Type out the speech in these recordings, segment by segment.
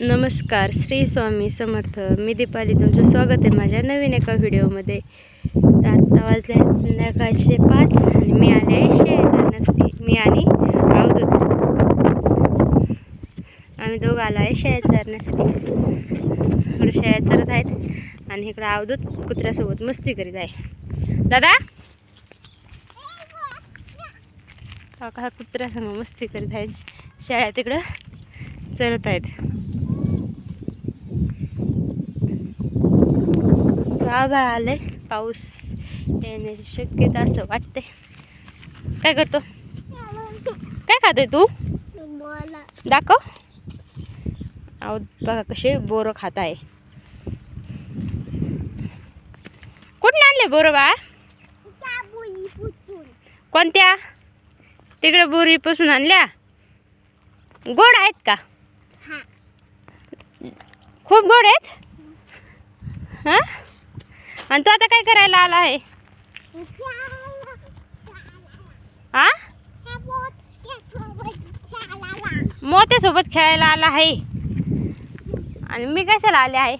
नमस्कार श्री स्वामी समर्थ. मी दीपाली तुमचं स्वागत आहे माझ्या नवीन एका व्हिडिओमध्ये. तर आत्ता वाजले संध्याकाळचे पाच आणि मी आले आहे शेळ्या चरण्यासाठी मी आणि अवधूत आम्ही दोघं आलो आहे शाळेत चरण्यासाठी इकडे शाळेत चरत आहेत आणि इकडं अवधूत कुत्र्यासोबत मस्ती करीत आहे. दादा? काका हा कुत्र्यासंग मस्ती करीत आहे. शेळ्या तिकडं चरत आहेत. आभाळ आलंय. पाऊस येण्याची शक्यता असं वाटते काय करतो? काय खाते तू? दाखव. अहो बघा कसे बोरं खात आहे कुठून आणले बोरं बा? कोणत्या? तिकडे बोरीपासून आणल्या? गोड आहेत का? खूप गोड आहेत? हां? आणि तू आता काय करायला आला आहे? आ? मोत्यासोबत खेळायला आला आहे. आणि मी कशाला आले आहे?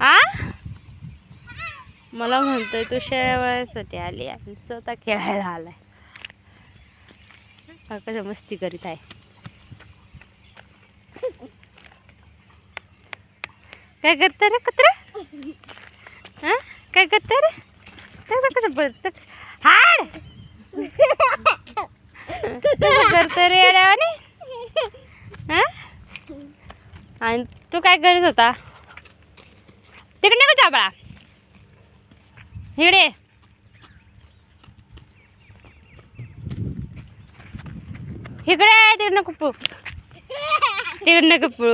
आ? मला म्हणतोय तू शेवयासाठी आली आणि स्वतः खेळायला आलाय. कसं मस्ती करीत आहे. काय करता रे कुत्रा? हां? काय करता रे? कसं कसं बोलत हाड! कसं करतं रे येड्यावाने आणि तू काय करत होता? तिकडे नको जा बाळा. इकडे इकडे तिकडे कुप्पू पळू कुप्पू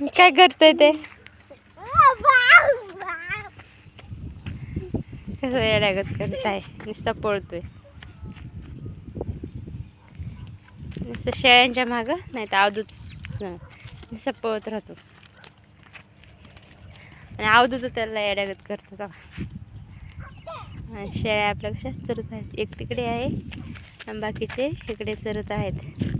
काय करतोय ते? कसं येड्यागत करत आहे नुसता पळतोय. नुसतं शेळ्यांच्या मागं नाही तर अवधूत नुसतं पळत राहतो. आणि अवधूत त्याला येड्यागत करतो का आणि शेळ्या आपल्या कशा चरत आहेत? एक तिकडे आहे आणि बाकीचे इकडे चरत आहेत.